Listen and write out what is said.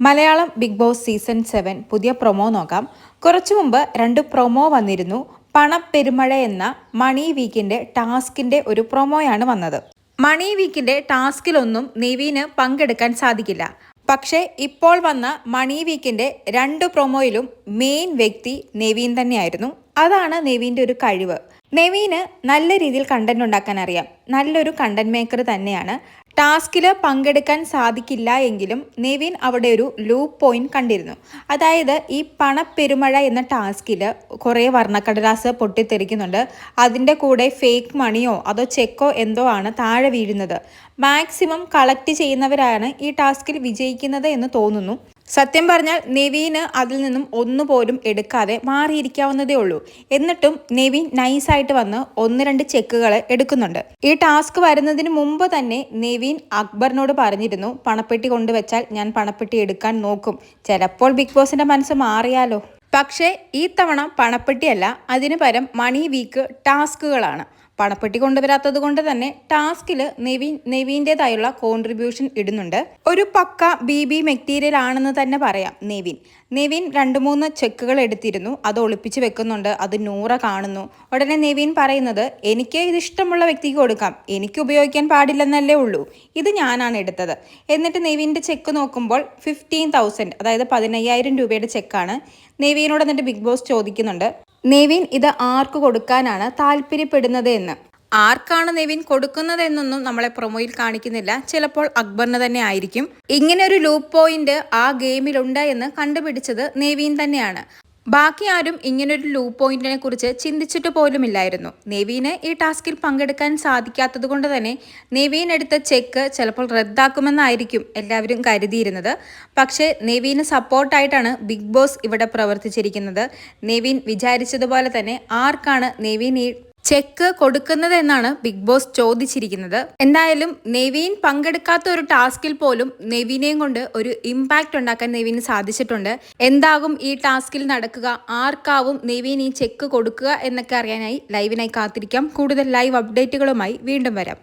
Malayalam Bigg Boss season seven പുതിയ promo നോക്കാം. കുറച്ചു മുമ്പ് രണ്ട് പ്രൊമോ വന്നിരുന്നു. പണപ്പെരുമഴ എന്ന മണി വീക്കിന്റെ ടാസ്കിന്റെ ഒരു പ്രൊമോയാണ് വന്നത്. മണി വീക്കിന്റെ ടാസ്കിലൊന്നും നിവീന് പങ്കെടുക്കാൻ സാധിക്കില്ല. പക്ഷേ ഇപ്പോൾ വന്ന മണി വീക്കിന്റെ രണ്ട് പ്രൊമോയിലും മെയിൻ വ്യക്തി നെവീൻ തന്നെയായിരുന്നു. അതാണ് നെവീന്റെ ഒരു കഴിവ്. നെവീന് നല്ല രീതിയിൽ കണ്ടന്റ് ഉണ്ടാക്കാൻ അറിയാം. നല്ലൊരു കണ്ടന്റ് മേക്കർ തന്നെയാണ്. ടാസ്കിൽ പങ്കെടുക്കാൻ സാധിക്കില്ല എങ്കിലും നെവീൻ അവിടെ ഒരു ലൂപ്പ് പോയിന്റ് കണ്ടിരുന്നു. അതായത് ഈ പണപ്പെരുമഴ എന്ന ടാസ്കിൽ കുറേ വർണക്കടലാസ് പൊട്ടിത്തെറിക്കുന്നുണ്ട്. അതിന്റെ കൂടെ ഫേക്ക് മണിയോ അതോ ചെക്കോ എന്തോ ആണ് താഴെ വീഴുന്നത്. മാക്സിമം കളക്ട് ചെയ്യുന്നവരാണ് ഈ ടാസ്കിൽ വിജയിക്കുന്നത് എന്ന് തോന്നുന്നു. സത്യം പറഞ്ഞാൽ നെവീന് അതിൽ നിന്നും ഒന്നുപോലും എടുക്കാതെ മാറിയിരിക്കാവുന്നതേ ഉള്ളൂ. എന്നിട്ടും നെവീൻ നൈസായിട്ട് വന്ന് ഒന്ന് രണ്ട് ചെക്കുകൾ എടുക്കുന്നുണ്ട്. ഈ ടാസ്ക് വരുന്നതിന് മുമ്പ് തന്നെ നെവീൻ അക്ബറിനോട് പറഞ്ഞിരുന്നു പണപ്പെട്ടി കൊണ്ടുവച്ചാൽ ഞാൻ പണപ്പെട്ടി എടുക്കാൻ നോക്കും. ചിലപ്പോൾ ബിഗ് ബോസിന്റെ മനസ്സ് മാറിയാലോ? പക്ഷേ ഈ തവണ പണപ്പെട്ടിയല്ല അതിനു പരം മണി വീക്ക് ടാസ്കുകളാണ്. പണപ്പെട്ടി കൊണ്ടുവരാത്തത് കൊണ്ട് തന്നെ ടാസ്കിൽ നെവീൻ നെവീന്റെതായുള്ള കോൺട്രിബ്യൂഷൻ ഇടുന്നുണ്ട്. ഒരു പക്ക ബി ബി മെറ്റീരിയൽ ആണെന്ന് തന്നെ പറയാം നെവിൻ. നെവിൻ രണ്ട് മൂന്ന് ചെക്കുകൾ എടുത്തിരുന്നു. അത് ഒളിപ്പിച്ച് വെക്കുന്നുണ്ട്. അത് നൂറ കാണുന്നു. ഉടനെ നെവിൻ പറയുന്നത് എനിക്ക് ഇത് ഇഷ്ടമുള്ള വ്യക്തിക്ക് കൊടുക്കാം. എനിക്ക് ഉപയോഗിക്കാൻ പാടില്ലെന്നല്ലേ ഉള്ളൂ. ഇത് ഞാനാണ് എടുത്തത്. എന്നിട്ട് നെവിന്റെ ചെക്ക് നോക്കുമ്പോൾ ഫിഫ്റ്റീൻ തൗസൻഡ് അതായത് പതിനയ്യായിരം രൂപയുടെ ചെക്കാണ്. നെവീനോട് എന്നിട്ട് ബിഗ് ബോസ് ചോദിക്കുന്നുണ്ട് നെവിൻ ഇത് ആർക്ക് കൊടുക്കാനാണ് താല്പര്യപ്പെടുന്നത് എന്ന് ആർക്കാണ് നെവിൻ കൊടുക്കുന്നത് എന്നൊന്നും നമ്മളെ പ്രൊമോയിൽ കാണിക്കുന്നില്ല. ചിലപ്പോൾ അക്ബറിന് തന്നെ ആയിരിക്കും. ഇങ്ങനെ ഒരു ലൂപ്പ് പോയിന്റ് ആ ഗെയിമിലുണ്ട് എന്ന് കണ്ടുപിടിച്ചത് നെവിൻ തന്നെയാണ്. ബാക്കി ആരും ഇങ്ങനൊരു ലൂ പോയിന്റിനെ കുറിച്ച് ചിന്തിച്ചിട്ട് പോലുമില്ലായിരുന്നു. നെവീന് ഈ ടാസ്കിൽ പങ്കെടുക്കാൻ സാധിക്കാത്തത് കൊണ്ട് തന്നെ നെവീൻ എടുത്ത ചെക്ക് ചിലപ്പോൾ റദ്ദാക്കുമെന്നായിരിക്കും എല്ലാവരും കരുതിയിരുന്നത്. പക്ഷേ നെവീന് സപ്പോർട്ടായിട്ടാണ് ബിഗ് ബോസ് ഇവിടെ പ്രവർത്തിച്ചിരിക്കുന്നത്. നെവീൻ വിചാരിച്ചതുപോലെ തന്നെ ആർക്കാണ് നെവീൻ ഈ ചെക്ക് കൊടുക്കുന്നത് എന്നാണ് ബിഗ് ബോസ് ചോദിച്ചിരിക്കുന്നത്. എന്തായാലും നെവീൻ പങ്കെടുക്കാത്ത ഒരു ടാസ്കിൽ പോലും നെവീനെയും കൊണ്ട് ഒരു ഇമ്പാക്റ്റ് ഉണ്ടാക്കാൻ നെവീന് സാധിച്ചിട്ടുണ്ട്. എന്താകും ഈ ടാസ്കിൽ നടക്കുക? ആർക്കാവും നെവീൻ ഈ ചെക്ക് കൊടുക്കുക എന്നൊക്കെ അറിയാനായി ലൈവിനായി കാത്തിരിക്കാം. കൂടുതൽ ലൈവ് അപ്ഡേറ്റുകളുമായി വീണ്ടും വരാം.